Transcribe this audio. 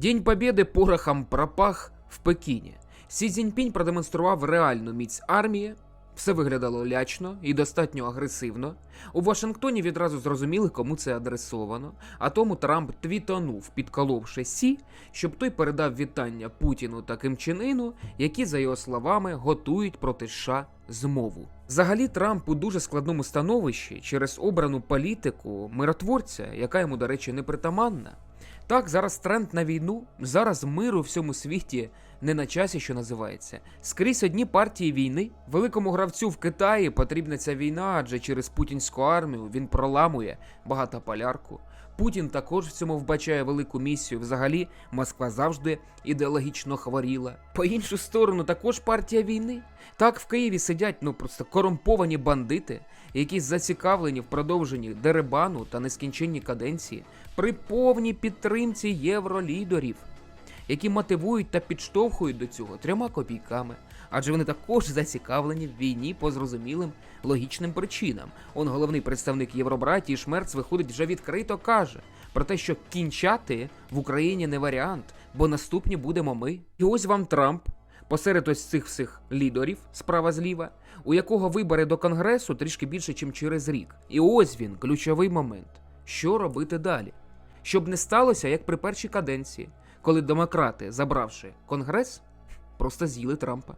День Побєди порохом пропах в Пекіні. Сі Цзіньпінь продемонстрував реальну міць армії. Все виглядало лячно і достатньо агресивно. У Вашингтоні відразу зрозуміли, кому це адресовано. А тому Трамп твітанув, підколовши Сі, щоб той передав вітання Путіну та Ким Чен Іну, які, за його словами, готують проти США змову. Взагалі, Трамп у дуже складному становищі через обрану політику миротворця, яка йому, до речі, не притаманна. Так, зараз тренд на війну, зараз мир у всьому світі не на часі, що називається. Скрізь одні партії війни. Великому гравцю в Китаї потрібна ця війна, адже через путінську армію він проламує багатополярку. Путін також в цьому вбачає велику місію. Взагалі, Москва завжди ідеологічно хворіла. По іншу сторону, також партія війни. Так в Києві сидять ну просто корумповані бандити, які зацікавлені в продовженні деребану та нескінченні каденції при повній підтримці євролідерів, які мотивують та підштовхують до цього трьома копійками. Адже вони також зацікавлені в війні по зрозумілим логічним причинам. Он головний представник Євробратії Шмерц виходить вже відкрито каже про те, що кінчати в Україні не варіант, бо наступні будемо ми. І ось вам Трамп, посеред ось цих всіх лідерів справа зліва, у якого вибори до конгресу трішки більше, ніж через рік. І ось він, ключовий момент. Що робити далі? Щоб не сталося, як при першій каденції, коли демократи, забравши конгрес, просто з'їли Трампа.